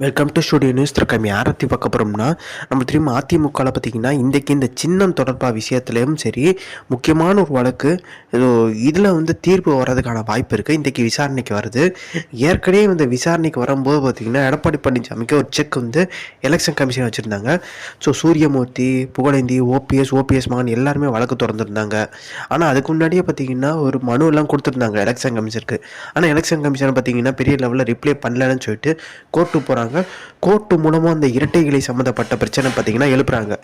Welcome to studio news திறக்கம் யாரை பற்றி பார்க்க போகிறோம்னா நம்ம திரும்ப அதிமுகவில் பார்த்தீங்கன்னா இன்றைக்கு இந்த சின்னம் தொடர்பாக விஷயத்துலேயும் சரி முக்கியமான ஒரு வழக்கு இதில் வந்து தீர்ப்பு வர்றதுக்கான வாய்ப்பு இருக்குது இன்றைக்கி விசாரணைக்கு வருது. ஏற்கனவே இந்த விசாரணைக்கு வரும்போது பார்த்திங்கன்னா எடப்பாடி பழனிசாமிக்கு ஒரு செக் வந்து எலெக்ஷன் கமிஷன் வச்சுருந்தாங்க. So Suryamurthy Pugazhendhi OPS OPS மகன் எல்லாருமே வழக்கு திறந்துருந்தாங்க ஆனால் அதுக்கு முன்னாடியே பார்த்தீங்கன்னா ஒரு மனு எல்லாம் கொடுத்துருந்தாங்க எலெக்ஷன் கமிஷனுக்கு ஆனால் எலெக்ஷன் கமிஷன் பார்த்தீங்கன்னா பெரிய லெவலில் ரிப்ளை பண்ணலன்னு சொல்லிட்டு கோர்ட்டு போகிறாங்க கோர்ட்டு மூலமாக அந்த இரட்டைகளை சம்மந்தப்பட்ட பிரச்சனை பார்த்தீங்கன்னா எழுப்புறாங்க.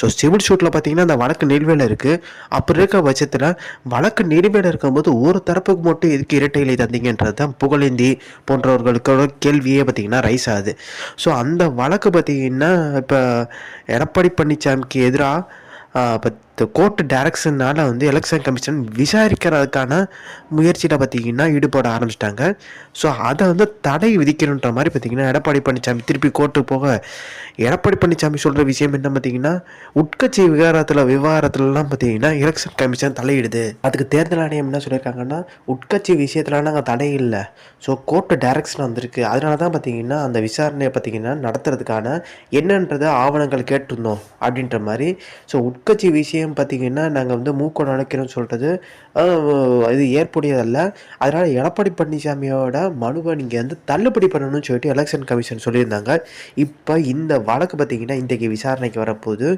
ஸோ சிவில் சூட்டில் பார்த்தீங்கன்னா அந்த வழக்கு நிலுவையில் இருக்குது அப்படி இருக்க பட்சத்தில் வழக்கு நிலுவையில் இருக்கும்போது ஒரு தரப்புக்கு மட்டும் எதுக்கு இரட்டைகளை தந்தீங்கன்றது தான் புகழேந்தி போன்றவர்களுக்கோட கேள்வியே பார்த்தீங்கன்னா ரைஸ் ஆகுது. ஸோ அந்த வழக்கு பார்த்தீங்கன்னா இப்போ எடப்பாடி பழனிசாமிக்கு எதிராக இந்த கோர்ட்டு டைரக்ஷனால் வந்து எலெக்ஷன் கமிஷன் விசாரிக்கிறதுக்கான முயற்சியில் பார்த்தீங்கன்னா ஈடுபட ஆரம்பிச்சிட்டாங்க. ஸோ அதை வந்து தடை விதிக்கணுன்ற மாதிரி பார்த்திங்கன்னா எடப்பாடி பழனிசாமி திருப்பி கோர்ட்டுக்கு போக எடப்பாடி பழனிசாமி சொல்கிற விஷயம் என்ன பார்த்தீங்கன்னா உட்கட்சி விவகாரத்தில் விவகாரத்துலலாம் பார்த்தீங்கன்னா எலெக்ஷன் கமிஷன் தலையிடுது. அதுக்கு தேர்தல் ஆணையம் என்ன சொல்லியிருக்காங்கன்னா உட்கட்சி விஷயத்தில் நாங்கள் தடை இல்லை. ஸோ கோர்ட்டு டேரக்ஷன் வந்திருக்கு. அதனால தான் பார்த்தீங்கன்னா அந்த விசாரணையை பார்த்தீங்கன்னா நடத்துறதுக்கான என்னன்றதை ஆவணங்கள் கேட்டிருந்தோம் அப்படின்ற மாதிரி. ஸோ உட்கட்சி விஷயம் பார்த்தீங்கன்னா நாங்கள் வந்து மூக்கம் நுழைக்கிறோம்னு சொல்கிறது இது ஏற்புடையதல்ல. அதனால் எடப்பாடி பழனிசாமியோட மனுவை நீங்கள் வந்து தள்ளுபடி பண்ணணும்னு சொல்லிட்டு எலெக்ஷன் கமிஷன் சொல்லியிருந்தாங்க. இப்போ இந்த வழக்கு பார்த்தீங்கன்னா இன்றைக்கு விசாரணைக்கு வரப்போகுது.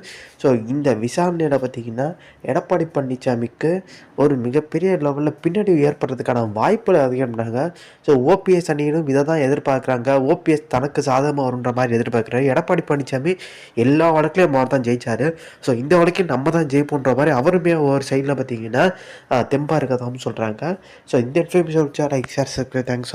ஸோ இந்த விசாரணையில் பார்த்தீங்கன்னா எடப்பாடி பழனிசாமிக்கு ஒரு மிகப்பெரிய லெவலில் பின்னடைவு ஏற்படுறதுக்கான வாய்ப்புகள் அதிகம்னாங்க. ஸோ ஓபிஎஸ் அணியிலும் இதை தான் எதிர்பார்க்குறாங்க ஓபிஎஸ் தனக்கு சாதகமாக வருன்ற மாதிரி எதிர்பார்க்குறாரு. எடப்பாடி பழனிசாமி எல்லா வழக்குலையும் அவர் தான் ஜெயிச்சார். ஸோ இந்த வழக்கையும் நம்ம தான் ஜெயிப்போன்ற மாதிரி அவருமே ஒரு சைடில் பார்த்தீங்கன்னா தெம்பாக இருக்கதாகவும் சொல்கிறாங்க ஸோ இந்த இன்ஃபர்மேஷன் லைக் ஷேர் தேங்க்ஸ்